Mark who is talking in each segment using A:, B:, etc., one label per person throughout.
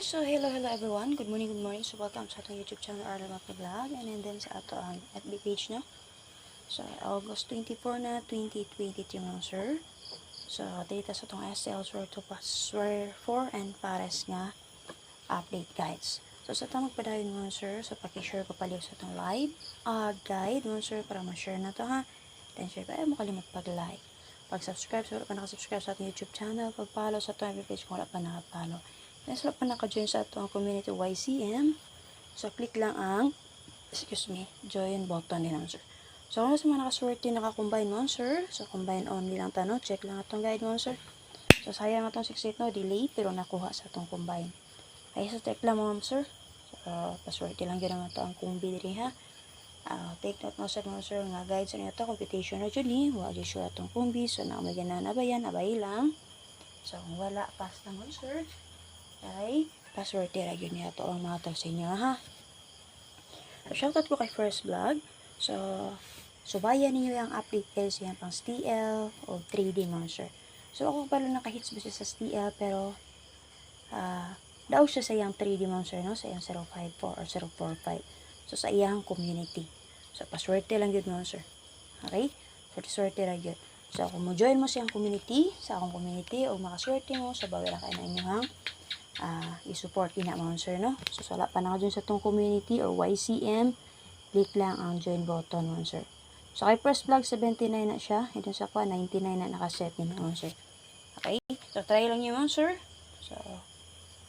A: so hello, hello everyone. Good morning, good morning. So welcome sa ating YouTube channel, Arla Mapna Vlog. And then sa ato ang FB page no. So August 24 na 2023 mga sir. So data sa itong SL Swear to Swear 4 and Pares nga update guides. So sa tamang padayon mga sir, so pakishare ko paliw sa itong live uh, guide mga sir para ma-share na to ha. Then share ko, ay mo kalimot pag-like. Pag-subscribe, so wala pa nakasubscribe sa ating YouTube channel, pag-follow sa itong FB page kung wala pa nakapollow. Then sa pa naka-join sa itong community YCM, so click lang ang, excuse me, join button din sir. So kung sa mga nakaswerte naka-combine mo sir, so combine only lang tanong, check lang itong guide mo sir. So sayang itong 68 no, delay, pero nakuha sa itong combine. Ay sa check lang mo sir. So paswerte lang yun ang ito ang kumbi diri ha. Uh, take note mo sa mga sir nga guide sa inyo ito, computation na dyan ni, wa dyan sure itong kumbi, so na may ganan abayan, abay lang. So kung wala, pass lang mo sir ay password tira yun niya to. Ang mga sa inyo ha? So shoutout ko kay first vlog. So subayan ninyo yung update kayo sa pang STL o 3D monster so ako pala nakahits ba siya sa STL pero ah daw siya sa yung 3D monster no? Sa yung 054 or 045 so sa iyang community. So paswerte lang yun monster okay? So swerte ra yun. So, kung mo join mo siyang community, sa akong community, o makaswerte mo, sa bawal na kayo na inyong uh, i-support ina mga sir no? So wala pa na dyan sa tong community or YCM click lang ang join button mga sir. So kay first vlog 79 na siya. Ito sa kwa 99 na nakaset ni mga sir. Okay? So try lang niyo mga sir. So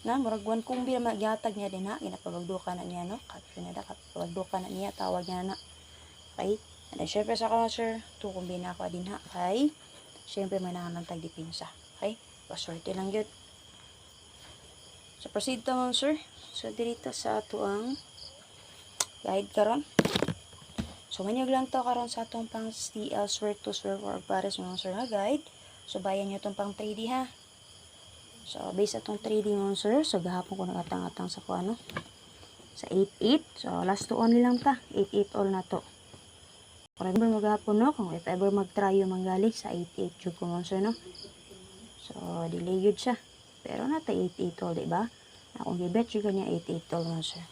A: na murag one kumbi na magyatag niya din ha? Ginapabagdukan na niya no? Caption na da kapabagdukan na niya tawag niya na. Okay? And then syempre sa mga sir two kumbi na ako din ha? Okay? Syempre may nanganantag dipinsa okay? Paswerte lang yun So, proceed ta mo, sir. So, dirito sa ato ang guide karon. So, manyag lang to karon sa atong pang STL swear to swear for pares mga sir ha guide. So, bayan nyo itong pang 3D ha. So, base atong 3D mga sir. So, gahapon ko nagatang-atang sa ko ano. Sa 88. So, last to only lang ta. 88 all na to. Kung ever maghapon no, kung if ever mag-try yung manggali sa 88 jud ko mga sir no. So, delay yun siya. Pero nata 88 tol, di ba? Akong gibet juga niya 88 tol mo sir.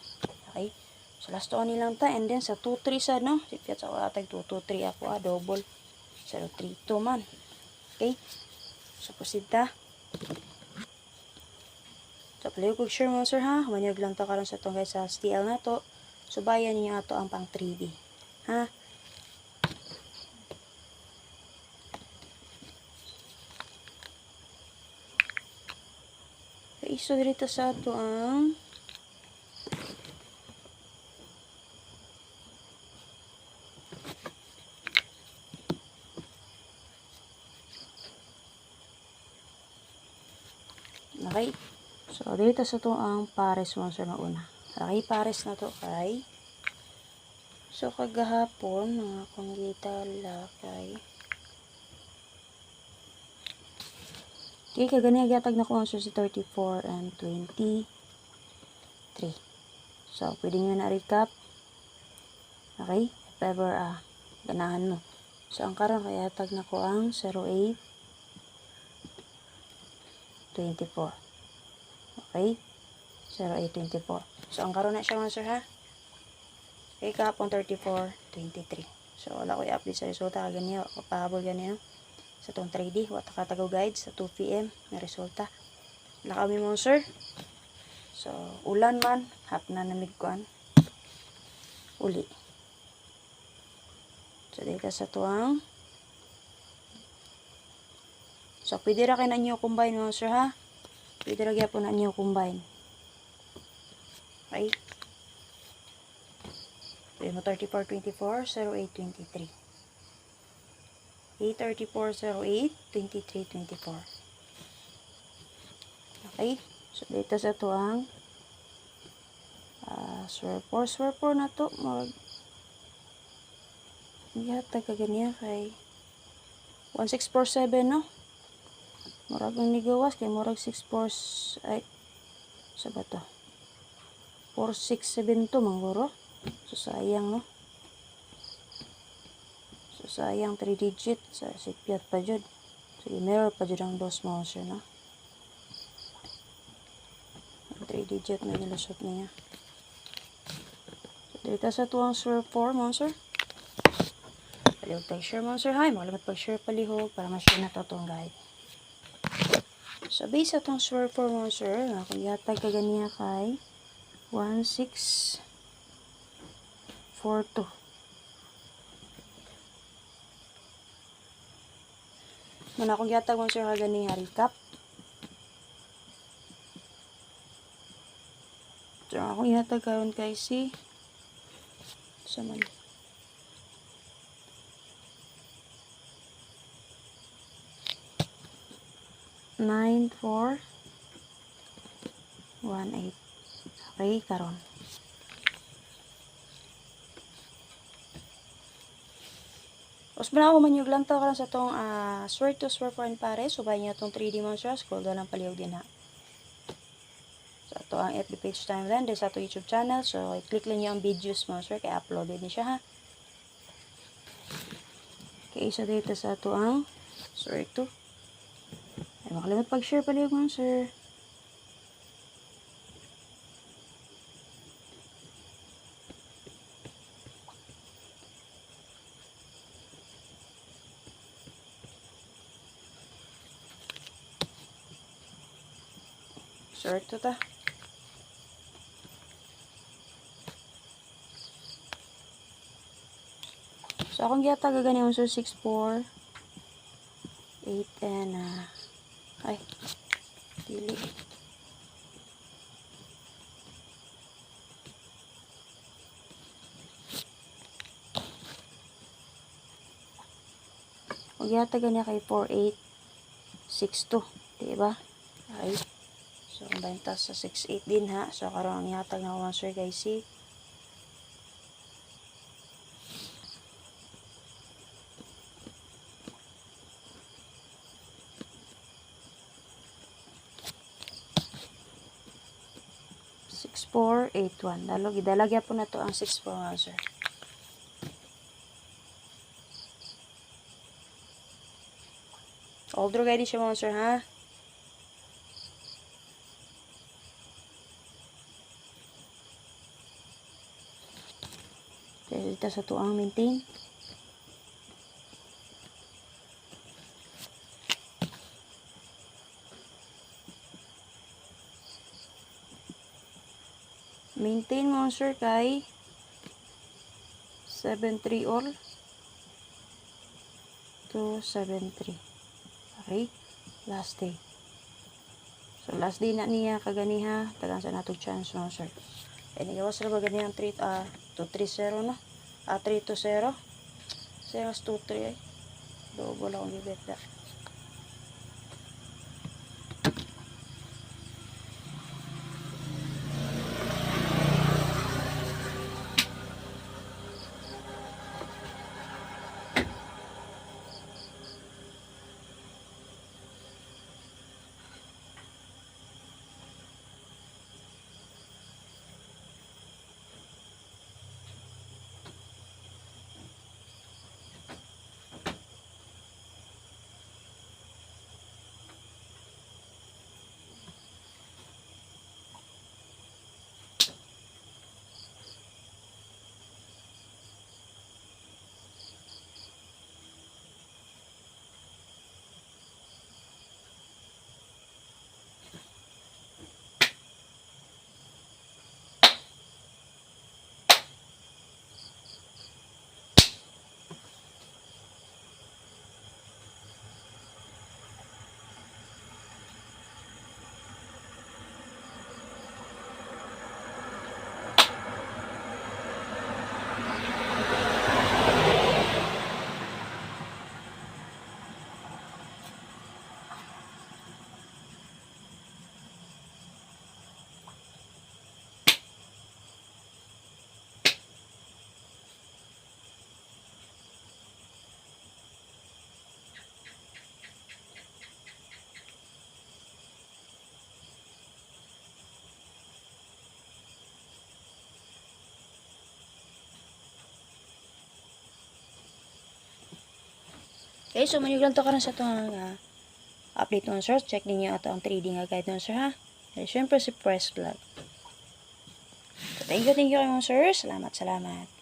A: Okay? So last one lang ta and then sa 23 sa no, si Fiat sa atag 223 ako ah double 032 man. Okay? So proceed ta. So palayo ko sure mo sir ha. Manyag lang ta karon sa tong guys sa STL na to. So bayan niyo ato ang pang 3D. Ha? Iso dito sa ato ang Okay. So, dito sa to ang pares mo sa una. Okay, pares na to kay So, kagahapon, mga kong lakay. Okay, kagani agyatag na ko ang si 34 and 23. So, pwede nyo na recap. Okay? If ever, ah, ganahan mo. So, ang karon kaya tag na ko ang 08 24. Okay? 0824. So, ang karon na siya mga sir ha. Okay, kahapon 34, 23. So, wala ko i-update sa resulta. Kaganyan, pahabol ganyan. Sa itong 3D, wata katagaw guide sa 2 p.m. na resulta. Wala kami mo sir. So, ulan man, hap na namig kuan. Uli. So, dito sa tuwang. So, pwede ra kayo na niyo combine mo sir ha. Pwede ra po na niyo combine. Okay. Pwede mo 3424, 0823. 83408, 2324. Okay. So, dito sa to ang uh, 4. Swear 4 na to. Mag yata ka ganyan kay 1647 no? Murag ang nigawas kay murag 64 ay sa ba to? 467 to mangguro. So sayang no? So sayang 3 digit sa sikpiat pa jud. Sige, mirror pa jud ang dos mo sir no? 3 digit na nilusot niya. So, dito sa tuwang sir 4, monster. Palihog tayo share, monster. Hay, makalimat pag-share palihog para ma-share na to itong guide. So, base sa itong sir 4, monster, na kung yatag ka ganiya kay 1, 6, 4, 2. Muna akong yatag monster ka ganiya recap. So, akong ihatag karon kay si sa man. Nine, four, one, eight. Okay, karon. Na ako manyug lang to karon sa tong ah, swear to swear for and pare. Subay niya tong 3D monster. Scroll down ang palihog din ha. So, ito ang FB page timeline. Dahil sa ito YouTube channel. So, i-click lang niyo ang videos mo, sir. Kaya uploaded ni siya, ha? Okay, so dito sa ito ang sir ito. Ay, makalimot pag-share pala yung sir. Sir ito ta. So, akong giyata gagani yung 6, 4, 8, and, uh, ay, dili. Kung yata ganyan kay 4, 8, 6, 2. Diba? Ay. So, ang benta sa 6, 8 din ha. So, karoon ang yatag na 1 sir kay si Six four eight one. Dalo gidalagya po na to ang six four nga sir. All draw guide siya sir ha. Kaya dito sa tuang maintain. Maintain mo sir kay 73 all to 73. Okay? Last day. So last day na niya kaganiha tagang sa natong chance mo sir. Eh nigawas na ba ganihang 3 ah 230 na? Ah 3 to 0. 0 to 3 ay. Double gibet da. Okay, so maniglan to karon sa itong uh, update nun sir. Check ninyo ato ang trading nga guide nun sir ha. At syempre si Press Vlog. So, thank you, thank you sir. Salamat, salamat.